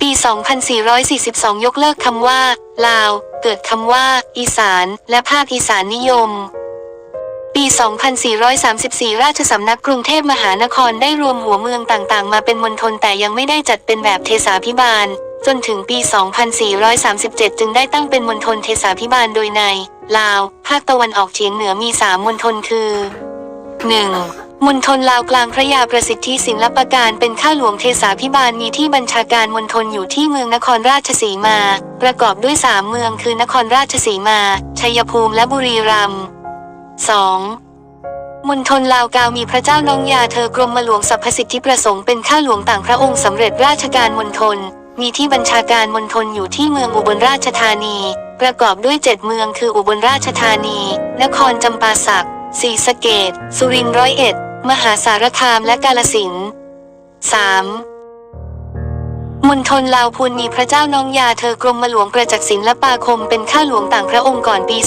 ปี 2442 ยกเลิกคำว่า ลาว เกิดคำว่า อีสาน และภาคอีสานนิยม ปี 2434 ราชสำนักกรุงเทพมหานครได้รวมหัวเมืองต่างๆ มาเป็นมณฑลแต่ยังไม่ได้จัดเป็นแบบเทศาพิบาล จนถึงปี 2437 จึงได้ตั้งเป็นมณฑลเทศาพิบาลโดยใน ลาว ภาคตะวันออกเฉียงเหนือมี 3 มณฑลคือ 1. มณฑลลาวกลางพระยาประสิทธิศิลปการเป็นข้าหลวงเทศาพิบาลมีที่บัญชาการมณฑลอยู่ที่เมืองนครราชสีมา ประกอบด้วยสามเมืองคือนครราชสีมา ชัยภูมิและบุรีรัมย์ 2. มณฑลลาวกาวมีพระเจ้าน้องยาเธอกรมหลวงสรรพสิทธิประสงค์เป็นข้าหลวงต่างพระองค์สำเร็จราชการมณฑลมีที่บัญชาการมณฑลอยู่ที่เมืองอุบลราชธานี ประกอบด้วยเจ็ดเมืองคืออุบลราชธานี นครจำปาสักศรีสะเกดสุรินทร์ร้อยเอ็ด มหาสารคามและกาลสินธุ์ 3. มณฑลลาวพูนมีพระเจ้าน้องยาเธอกรมหลวงประจักษ์ศิลปาคมเป็นข้าหลวงต่างพระองค์ก่อนปี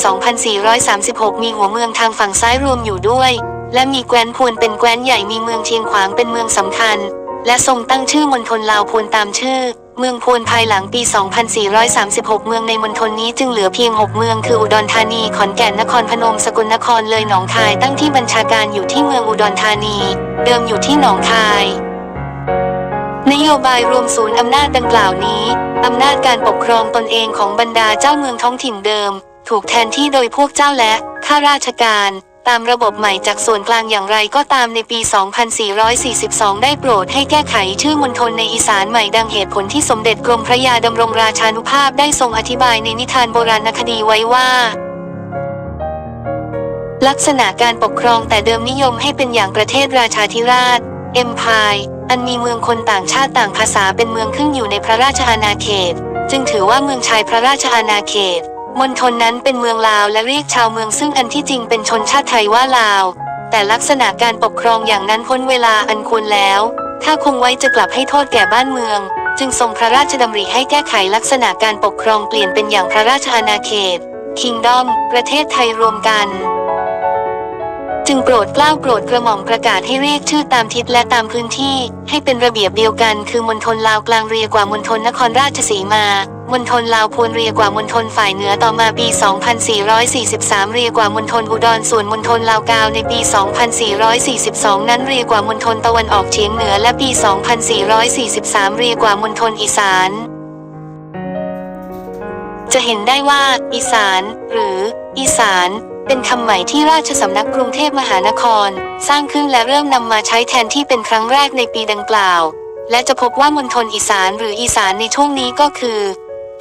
2436 มีหัวเมืองทางฝั่งซ้ายรวมอยู่ด้วย และมีแคว้นพวนเป็นแคว้นใหญ่มีเมืองเชียงขวางเป็นเมืองสำคัญ และทรงตั้งชื่อมณฑลลาวพวนตามชื่อเมืองพวนภายหลังปี 2436 เมืองในมณฑลนี้จึงเหลือเพียง 6 เมืองคืออุดรธานี ขอนแก่น นครพนม สกลนคร เลยหนองคาย ตั้งที่บัญชาการอยู่ที่เมืองอุดรธานี เดิมอยู่ที่หนองคาย นโยบายรวมศูนย์อำนาจดังกล่าวนี้ อำนาจการปกครองตนเองของบรรดาเจ้าเมืองท้องถิ่นเดิม ถูกแทนที่โดยพวกเจ้าและข้าราชการ ตามระบบใหม่จากส่วนกลางอย่างไรก็ตามในปี 2442 ได้โปรดให้แก้ไขชื่อมณฑลในอีสานใหม่ดังเหตุผลที่สมเด็จกรมพระยาดำรงราชานุภาพได้ทรงอธิบายในนิทานโบราณคดีไว้ว่า ลักษณะการปกครองแต่เดิมนิยมให้เป็นอย่างประเทศราชาธิราช เอ็มพายอันมีเมืองคนต่างชาติต่างภาษาเป็นเมืองขึ้นอยู่ในพระราชอาณาเขต จึงถือว่าเมืองชายพระราชอาณาเขต มณฑลนั้นเป็นเมืองลาวและเรียกชาวเมืองซึ่งอันที่จริงเป็นชนชาติไทยว่าลาว แต่ลักษณะการปกครองอย่างนั้นพ้นเวลาอันควรแล้ว ถ้าคงไว้จะกลับให้โทษแก่บ้านเมือง จึงทรงพระราชดำริให้แก้ไขลักษณะการปกครองเปลี่ยนเป็นอย่างพระราชอาณาเขต Kingdom ประเทศไทยรวมกัน จึงโปรดเกล้าโปรดกระหม่อมประกาศให้เรียกชื่อตามทิศและตามพื้นที่ ให้เป็นระเบียบเดียวกัน คือมณฑลลาวกลางเรียกว่ามณฑลนครราชสีมา มณฑลลาวพวนเรียกว่ามณฑลฝ่ายเหนือต่อมาปี 2443 เรียกว่ามณฑลอุดรส่วนมณฑลลาวกาวในปี 2442 นั้นเรียกว่ามณฑลตะวันออกเฉียงเหนือและปี 2443 เรียกว่ามณฑลอีสาน จะเห็นได้ว่าอีสาน หรือ อีสานเป็นคำใหม่ที่ราชสำนักกรุงเทพมหานคร สร้างขึ้นและเริ่มนำมาใช้แทนที่เป็นครั้งแรกในปีดังกล่าว และจะพบว่ามณฑลอีสานหรืออีสานในช่วงนี้ก็คือ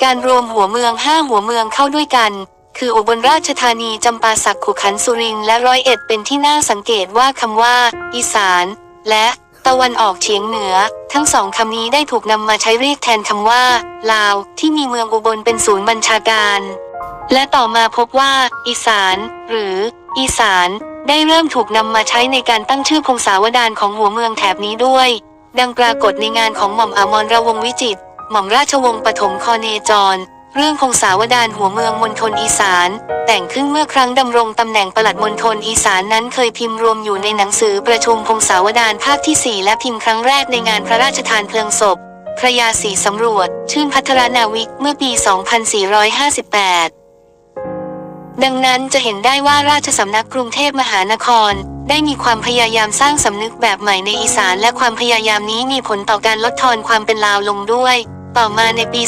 การรวมหัวเมืองห้าหัวเมืองเข้าด้วยกัน คืออุบลราชธานีจำปาสักขุขันสุรินและร้อยเอ็ดเป็นที่น่าสังเกตว่าคำว่า อีสาน และตะวันออกเฉียงเหนือ ทั้งสองคำนี้ได้ถูกนำมาใช้เรียกแทนคำว่า ลาว ที่มีเมืองอุบลเป็นศูนย์บัญชาการ และต่อมาพบว่า อีสาน หรือ อีสาน ได้เริ่มถูกนำมาใช้ในการตั้งชื่อพงศาวดารของหัวเมืองแถบนี้ด้วย ดังปรากฏในงานของหม่อมอมรระวงวิจิตร หม่อมราชวงศ์ปฐมคอเนจร เรื่องพงศาวดารหัวเมืองมณฑลอีสาน แต่งขึ้นเมื่อครั้งดำรงตำแหน่งปลัดมณฑลอีสานนั้นเคยพิมพ์รวมอยู่ในหนังสือประชุมพงศาวดารภาคที่ 4 และพิมพ์ครั้งแรกในงานพระราชทานเพลิงศพ พระยาศรีสำรวจ ชื่นพัทรนาวิกเมื่อปี 2458ดังนั้นจะเห็นได้ว่าราชสำนักกรุงเทพมหานคร ได้มีความพยายามสร้างสำนึกแบบใหม่ในอีสานและความพยายามนี้มีผลต่อการลดทอนความเป็นลาวลงด้วย ต่อมาในปี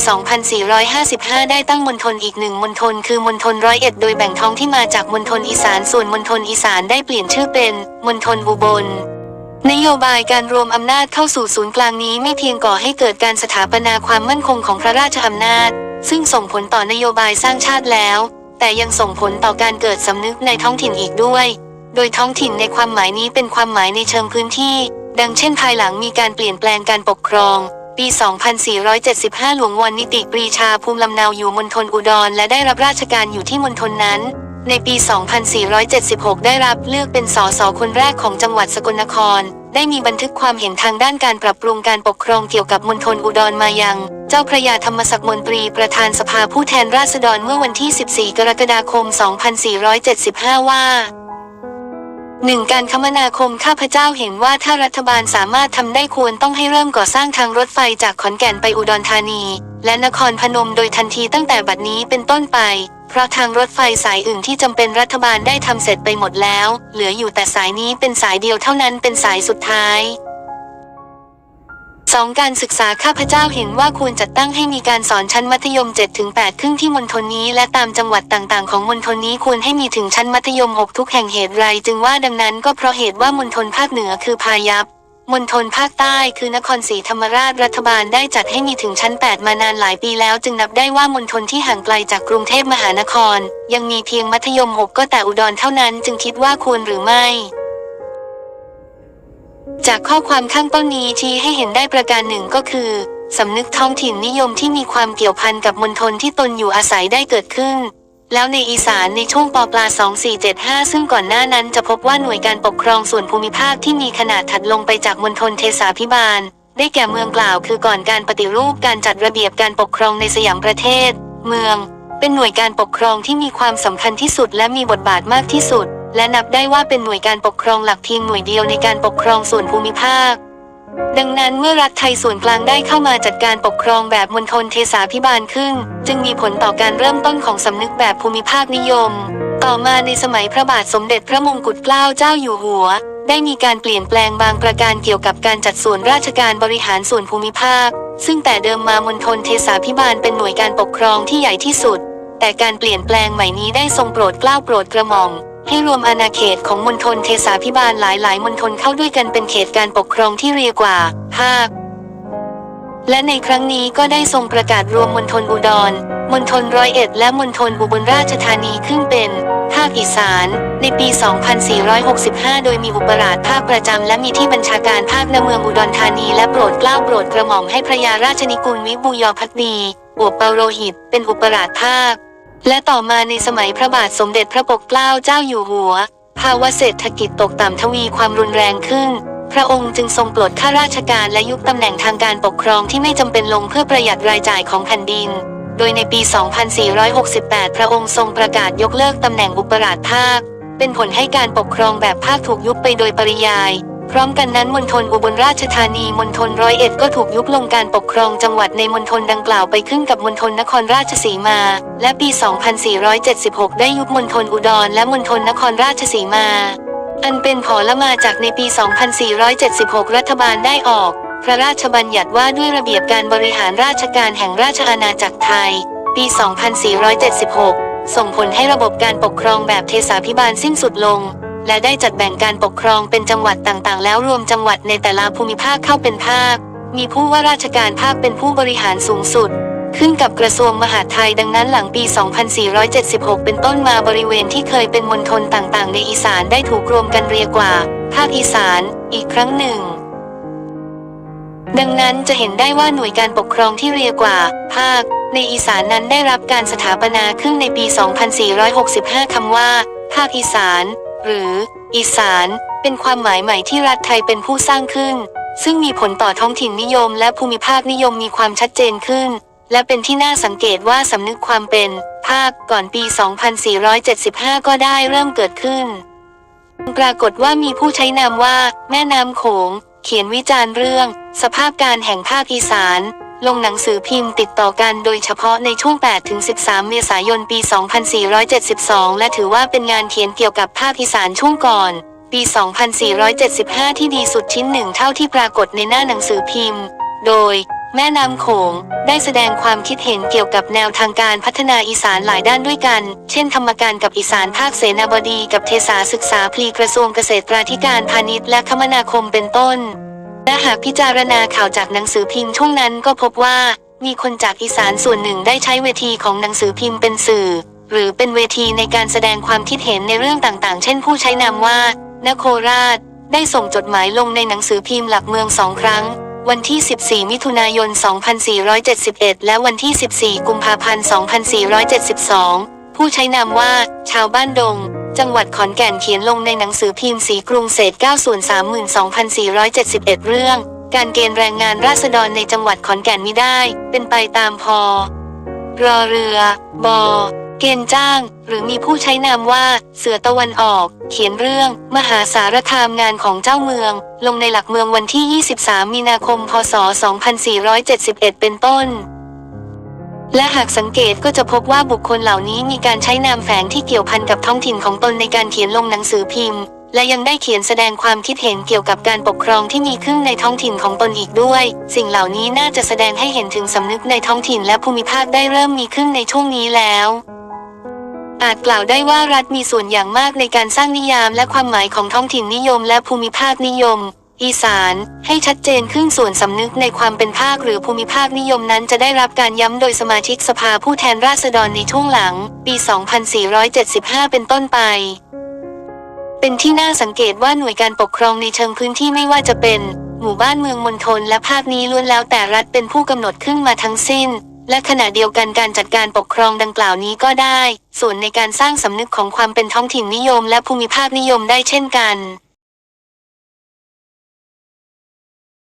2455 ได้ตั้งมณฑลอีกหนึ่งมณฑลคือมณฑลร้อยเอ็ดโดยแบ่งท้องที่มาจากมณฑลอีสานส่วนมณฑลอีสานได้เปลี่ยนชื่อเป็นมณฑลอุบลนโยบายการรวมอำนาจเข้าสู่ศูนย์กลางนี้ไม่เพียงก่อให้เกิดการสถาปนาความมั่นคงของพระราชอำนาจ ซึ่งส่งผลต่อนโยบายสร้างชาติแล้ว แต่ยังส่งผลต่อการเกิดสำนึกในท้องถิ่นอีกด้วย โดยท้องถิ่นในความหมายนี้เป็นความหมายในเชิงพื้นที่ ดังเช่นภายหลังมีการเปลี่ยนแปลงการปกครอง ปี 2475 หลวงวันนิติปรีชาภูมิลำเนาอยู่มณฑลอุดร และได้รับราชการอยู่ที่มณฑลนั้น ในปี 2476 ได้รับเลือกเป็นสสคนแรกของจังหวัดสกลนคร ได้มีบันทึกความเห็นทางด้านการปรับปรุงการปกครองเกี่ยวกับมณฑลอุดรมายัง เจ้าพระยาธรรมศักดิ์มนตรีประธานสภาผู้แทนราษฎรเมื่อวันที่ 14 กรกฎาคม 2475 ว่า หนึ่งการคมนาคมข้าพเจ้าเห็นว่าถ้ารัฐบาลสามารถทำได้ควรต้องให้เริ่มก่อสร้างทางรถไฟจากขอนแก่นไปอุดรธานี และนครพนมโดยทันทีตั้งแต่บัดนี้เป็นต้นไป เพราะทางรถไฟสายอื่นที่จำเป็นรัฐบาลได้ทำเสร็จไปหมดแล้ว เหลืออยู่แต่สายนี้เป็นสายเดียวเท่านั้นเป็นสายสุดท้าย สองการศึกษาข้าพเจ้าเห็นว่าควรจัดตั้งให้มีการสอนชั้นมัธยม 7-8 ครึ่งที่มณฑลนี้ และตามจังหวัดต่างๆ ของมณฑลนี้ควรให้มีถึงชั้นมัธยม 6 ทุกแห่งเหตุไรจึงว่าดังนั้นก็เพราะเหตุว่ามณฑลภาคเหนือคือพายัพมณฑลภาคใต้คือนครศรีธรรมราชรัฐบาลได้จัดให้มีถึงชั้น 8 มานานหลายปีแล้วจึงนับได้ว่ามณฑลที่ห่างไกลจากกรุงเทพมหานคร ยังมีเพียงมัธยม 6 ก็แต่อุดรเท่านั้น จึงคิดว่าควรหรือไม่ จากข้อความข้างต้นนี้ชี้ให้เห็นได้ประการหนึ่งก็คือ สำนึกท้องถิ่นนิยมที่มีความเกี่ยวพันกับมณฑลที่ตนอยู่อาศัยได้เกิดขึ้น แล้วในอีสานในช่วงปปลา 2475 ซึ่งก่อนหน้านั้นจะพบว่าหน่วยการปกครองส่วนภูมิภาคที่มีขนาดถัดลงไปจากมณฑลเทสาพิบาล ได้แก่เมืองกล่าวคือก่อนการปฏิรูปการจัดระเบียบการปกครองในสยามประเทศ เมือง เป็นหน่วยการปกครองที่มีความสำคัญที่สุดและมีบทบาทมากที่สุด และนับได้ว่าเป็นหน่วยการปกครองหลักเพียงหน่วยเดียวในการปกครองส่วนภูมิภาค ดังนั้นเมื่อรัฐไทยส่วนกลางได้เข้ามาจัดการปกครองแบบมณฑลเทสาพิบาลขึ้น จึงมีผลต่อการเริ่มต้นของสำนึกแบบภูมิภาคนิยม ต่อมาในสมัยพระบาทสมเด็จพระมงกุฎเกล้าเจ้าอยู่หัว ได้มีการเปลี่ยนแปลงบางประการเกี่ยวกับการจัดส่วนราชการบริหารส่วนภูมิภาค ซึ่งแต่เดิมมามณฑลเทสาพิบาลเป็นหน่วยการปกครองที่ใหญ่ที่สุด แต่การเปลี่ยนแปลงใหม่นี้ได้ทรงโปรดเกล้าโปรดกระหม่อม ให้รวมอาณาเขตของมณฑลเทสาพิบาลหลายๆมณฑลเข้าด้วยกันเป็นเขตการปกครองที่เรียกว่าภาคและในครั้งนี้ก็ได้ทรงประกาศรวมมณฑลอุดร มณฑลร้อยเอ็ด และมณฑลอุบลราชธานีขึ้นเป็น ภาคอีสาน ในปี 2465 โดยมีอุปราชภาคประจำและมีที่บัญชาการภาคในเมืองอุดรธานีและโปรดเกล้าโปรดกระหม่อมให้พระยาราชนิกุลวิบูยอพักดีอวบเปาโรหิต เป็นอุปราชภาค และต่อมาในสมัยพระบาทสมเด็จพระปกเกล้าเจ้าอยู่หัว ภาวะเศรษฐกิจตกต่ำทวีความรุนแรงขึ้น พระองค์จึงทรงปลดข้าราชการและยุบตำแหน่งทางการปกครองที่ไม่จำเป็นลงเพื่อประหยัดรายจ่ายของแผ่นดิน โดยในปี 2468 พระองค์ทรงประกาศยกเลิกตำแหน่งอุปราชภาค เป็นผลให้การปกครองแบบภาคถูกยุบไปโดยปริยาย พร้อมกันนั้นมณฑลอุบลราชธานีมณฑลร้อยเอ็ดก็ถูกยุบลงการปกครองจังหวัดในมณฑลดังกล่าวไปขึ้นกับมณฑลนครราชสีมา และปี 2476 ได้ยุบมณฑลอุดรและมณฑลนครราชสีมา อันเป็นผลละมาจากในปี 2476 รัฐบาลได้ออก พระราชบัญญัติว่าด้วยระเบียบการบริหารราชการแห่งราชอาณาจักรไทย ปี 2476 ส่งผลให้ระบบการปกครองแบบเทสาพิบาลสิ้นสุดลง และได้จัดแบ่งการปกครองเป็นจังหวัดต่างๆ แล้วรวมจังหวัดในแต่ละภูมิภาคเข้าเป็นภาค มีผู้ว่าราชการภาคเป็นผู้บริหารสูงสุด ขึ้นกับกระทรวงมหาดไทยดังนั้นหลังปี 2476 เป็นต้นมาบริเวณที่เคยเป็นมณฑลต่างๆ ในอีสานได้ถูกรวมกันเรียกว่า ภาคอีสาน อีกครั้งหนึ่งดังนั้นจะเห็นได้ว่าหน่วยการปกครองที่เรียกว่า ภาค ในอีสานนั้นได้รับการสถาปนาขึ้นในปี 2465 คำว่า ภาคอีสาน หรือ อีสาน เป็นความหมายใหม่ที่รัฐไทยเป็นผู้สร้างขึ้น ซึ่งมีผลต่อท้องถิ่นนิยม และภูมิภาคนิยมมีความชัดเจนขึ้น และเป็นที่น่าสังเกตว่าสำนึกความเป็น ภาคก่อนปี 2475 ก็ได้เริ่มเกิดขึ้น ปรากฏว่ามีผู้ใช้นามว่า แม่น้ำโขง เขียนวิจารณ์เรื่อง สภาพการแห่งภาคอีสาน ลงหนังสือพิมพ์ติดต่อกันโดยเฉพาะในช่วง 8-13 เมษายน ปี 2472 และถือว่าเป็นงานเขียนเกี่ยวกับภาคอีสานช่วงก่อน ปี 2475 ที่ดีสุดชิ้นหนึ่งเท่าที่ปรากฏในหน้าหนังสือพิมพ์ โดย แม่น้ำโขง ได้แสดงความคิดเห็นเกี่ยวกับแนวทางการพัฒนาอีสานหลายด้านด้วยกัน เช่นธรรมการกับอีสานภาคเสนาบดีกับเทศาศึกษาพลีกระทรวงเกษตราธิการพาณิชย์และคมนาคมเป็นต้น และหากพิจารณาข่าวจากหนังสือพิมพ์ช่วงนั้นก็พบว่า มีคนจากอีสานส่วนหนึ่งได้ใช้เวทีของหนังสือพิมพ์เป็นสื่อ หรือเป็นเวทีในการแสดงความคิดเห็นในเรื่องต่างๆ เช่นผู้ใช้นามว่านโคราช ได้ส่งจดหมายลงในหนังสือพิมพ์หลักเมืองสองครั้ง วันที่ 14 มิถุนายน 2471 และวันที่ 14 กุมภาพันธ์ 2472 ผู้ใช้นามว่า ชาวบ้านดง จังหวัดขอนแก่นเขียนลงในหนังสือพิมพ์สีกรุงเศษ9ส่วน32,471 เรื่อง การเกณฑ์แรงงานราษฎรในจังหวัดขอนแก่นมิได้ เป็นไปตามพอรอเรือ บอ เกณฑ์จ้าง หรือมีผู้ใช้นามว่า เสือตะวันออก เขียนเรื่อง มหาสารคามงานของเจ้าเมือง ลงในหลักเมืองวันที่ 23 มีนาคม พศ 2471 เป็นต้น และหากสังเกตก็จะพบว่าบุคคลเหล่านี้มีการใช้นามแฝงที่เกี่ยวพันกับท้องถิ่นของตนในการเขียนลงหนังสือพิมพ์ และยังได้เขียนแสดงความคิดเห็นเกี่ยวกับการปกครองที่มีขึ้นในท้องถิ่นของตนอีกด้วย สิ่งเหล่านี้น่าจะแสดงให้เห็นถึงสำนึกในท้องถิ่นและภูมิภาคได้เริ่มมีขึ้นในช่วงนี้แล้วอาจกล่าวได้ว่ารัฐมีส่วนอย่างมากในการสร้างนิยามและความหมายของท้องถิ่นนิยมและภูมิภาคนิยม อีสาน ให้ชัดเจนขึ้นส่วนสำนึกในความเป็นภาคหรือภูมิภาคนิยมนั้นจะได้รับการย้ำโดยสมาชิกสภาผู้แทนราษฎรในช่วงหลัง ปี 2475 เป็นต้นไป เป็นที่น่าสังเกตว่าหน่วยการปกครองในเชิงพื้นที่ไม่ว่าจะเป็น หมู่บ้านเมืองมณฑลและภาคนี้ล้วนแล้วแต่รัฐเป็นผู้กำหนดขึ้นมาทั้งสิ้นและขณะเดียวกันการจัดการปกครองดังกล่าวนี้ก็ได้ ส่วนในการสร้างสำนึกของความเป็นท้องถิ่นนิยมและภูมิภาคนิยมได้เช่นกัน